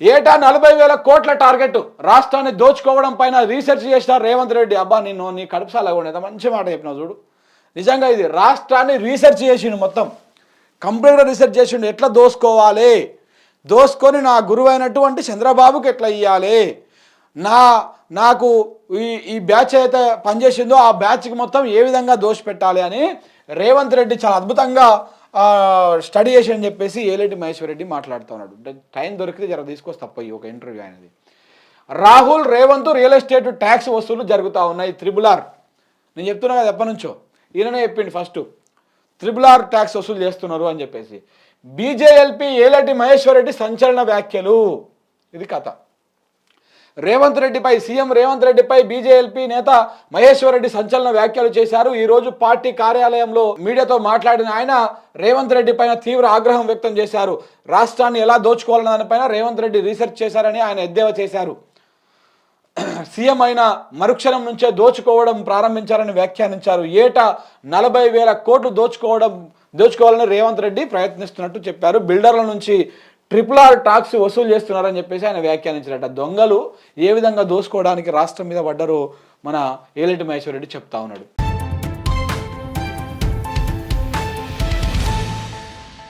ఏటా నలభై వేల కోట్ల టార్గెట్? రాష్ట్రాన్ని దోచుకోవడం పైన రీసెర్చ్ చేసిన రేవంత్ రెడ్డి. అబ్బా నిన్ను నీ కడుపు సాలా ఉండేది మంచి మాట చెప్పినావు చూడు. నిజంగా ఇది రాష్ట్రాన్ని రీసెర్చ్ చేసిండు మొత్తం. కంప్లీట్గా రీసెర్చ్ చేసిండు. ఎట్లా దోసుకోవాలి? దోసుకొని నా గురువు అయినటువంటి చంద్రబాబుకి ఎట్లా ఇవ్వాలి నా నాకు ఈ ఈ బ్యాచ్ అయితే పనిచేసిందో ఆ బ్యాచ్కి మొత్తం ఏ విధంగా దోష పెట్టాలి అని రేవంత్ రెడ్డి చాలా అద్భుతంగా స్టడీ చేసి అని చెప్పేసి ఏలేటి మహేశ్వర్ రెడ్డి మాట్లాడుతూ ఉన్నాడు. టైం దొరికితే జర తీసుకొస్తే తప్పయ్యి ఈ ఒక ఇంటర్వ్యూ ఆయనది. Rahul Revanth real estate tax వసూలు జరుగుతూ ఉన్నాయి. Triple R. నేను చెప్తున్నా కదా ఎప్పటి నుంచో. ఈయననే చెప్పిండు ఫస్ట్ త్రిబుల్ ఆర్ ట్యాక్స్ వసూలు చేస్తున్నారు అని చెప్పేసి. బీజేఎల్పీ ఏలటి మహేశ్వర్ రెడ్డి సంచలన వ్యాఖ్యలు. ఇది కథ. రేవంత్ రెడ్డిపై సీఎం రేవంత్ రెడ్డిపై బీజేఎల్పీ నేత మహేశ్వర్ రెడ్డి సంచలన వ్యాఖ్యలు చేశారు. ఈ రోజు పార్టీ కార్యాలయంలో మీడియాతో మాట్లాడిన ఆయన రేవంత్ రెడ్డి పైన తీవ్ర ఆగ్రహం వ్యక్తం చేశారు. రాష్ట్రాన్ని ఎలా దోచుకోవాలన్న దానిపైన రేవంత్ రెడ్డి రీసెర్చ్ చేశారని ఆయన ఎద్దేవా చేశారు. సీఎం అయిన మరుక్షణం నుంచే దోచుకోవడం ప్రారంభించారని వ్యాఖ్యానించారు. ఏటా నలభై వేల కోట్లు దోచుకోవడం దోచుకోవాలని రేవంత్ రెడ్డి ప్రయత్నిస్తున్నట్టు చెప్పారు. బిల్డర్ల నుంచి ట్రిపుల్ ఆర్ టాక్స్ వసూలు చేస్తున్నారని చెప్పేసి ఆయన వ్యాఖ్యానించారట. దొంగలు ఏ విధంగా దోసుకోవడానికి రాష్ట్రం మీద పడ్డారో మన ఏలటి మహేశ్వరరెడ్డి చెప్తా ఉన్నాడు.